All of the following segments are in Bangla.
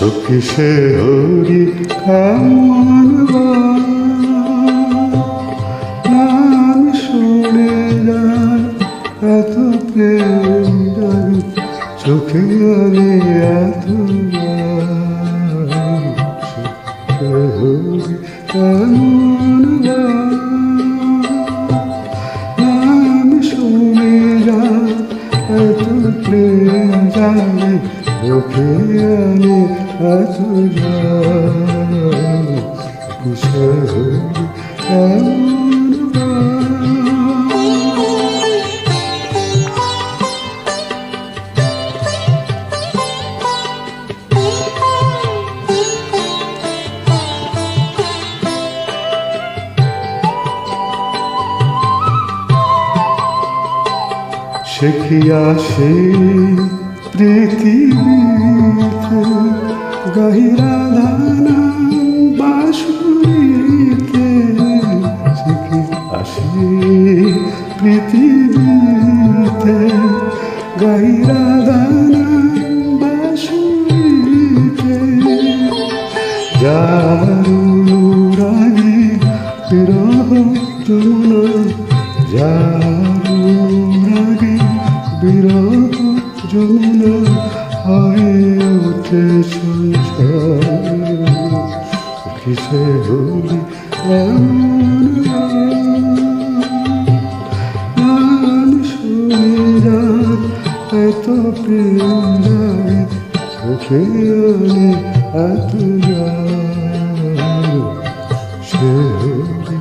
সে হরি কেমন নাম শুনে যায় এত প্রেম জানি, চোখে আনে এত হরি নাম শুনে এত প্রেম জানে, চোখে আনে এত কিসে হরি কেমন শিখিয়া সে পৃথিবীতে গহিরা ধানা বাসুরিতে শিখিয়া সে পৃথিবীতে। গহিরা ধানা বাসুরিতে যমুনা জারুরাগি বিরহ যমুনা হয়ে সঞ্চয় কিসে হলি গান শুনে যাক এত প্রেম যায় চোখে আনে এত সে হলি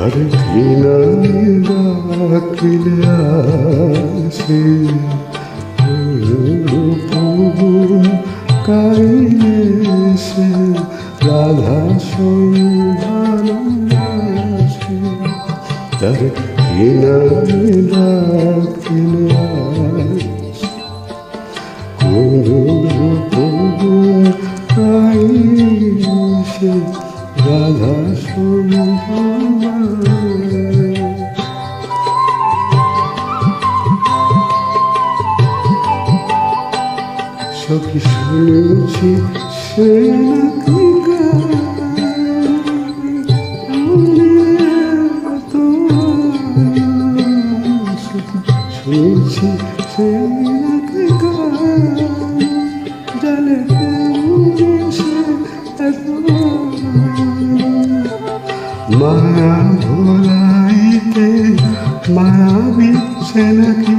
তার ঘৃণায় রাখিলে আসে কাইলে সে রাধা সন্ধান আসে তার ঘৃণায় রাখিলে আসে রাধা সন্ধান সখী শুনেছি সে নাকি শুনেছি সে নাকি এত মায়া ভোলাইতে মায়াবী সে নাকি